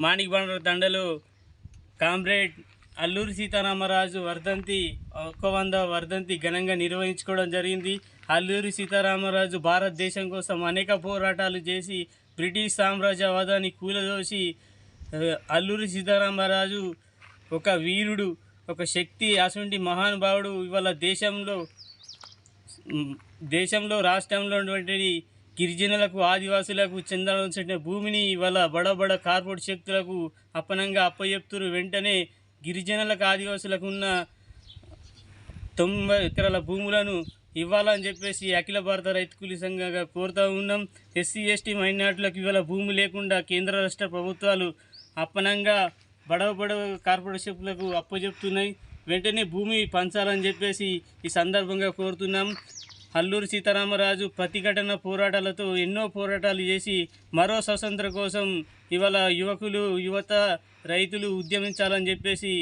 మాణిక్ బండ్ర దండలు కామ్రేడ్ అల్లూరి సీతారామరాజు వర్ధంతి ఒక్క వంద వర్ధంతి ఘనంగా నిర్వహించుకోవడం జరిగింది. అల్లూరి సీతారామరాజు భారతదేశం కోసం అనేక పోరాటాలు చేసి బ్రిటిష్ సామ్రాజ్యవాదాన్ని కూలదోసి అల్లూరి సీతారామరాజు ఒక వీరుడు ఒక శక్తి అటువంటి మహానుభావుడు ఇవాళ దేశంలో దేశంలో రాష్ట్రంలో ఉన్నటువంటి గిరిజనులకు ఆదివాసులకు చెందాల్సిన భూమిని ఇవాళ బడబడ కార్పొరేట్ శక్తులకు అప్పనంగా అప్పచెప్తురు వెంటనే గిరిజనులకు ఆదివాసులకు ఉన్న తొంభై ఎకరాల భూములను ఇవ్వాలని చెప్పేసి అఖిల భారత రైతు కూలీ సంఘంగా కోరుతూ ఉన్నాం. ఎస్సీ ఎస్టీ మైనార్టీలకు ఇవాళ భూమి లేకుండా కేంద్ర రాష్ట్ర ప్రభుత్వాలు అప్పనంగా బడవ బడవ కార్పొరేషన్లకు అప్పచెప్తున్నాయి వెంటనే భూమి పంచాలని చెప్పేసి ఈ సందర్భంగా కోరుతున్నాం. అల్లూరి సీతారామరాజు ప్రతిఘటన పోరాటాలతో ఎన్నో పోరాటాలు చేసి మరో స్వతంత్ర కోసం ఇవాళ యువకులు యువత రైతులు ఉద్యమించాలని చెప్పేసి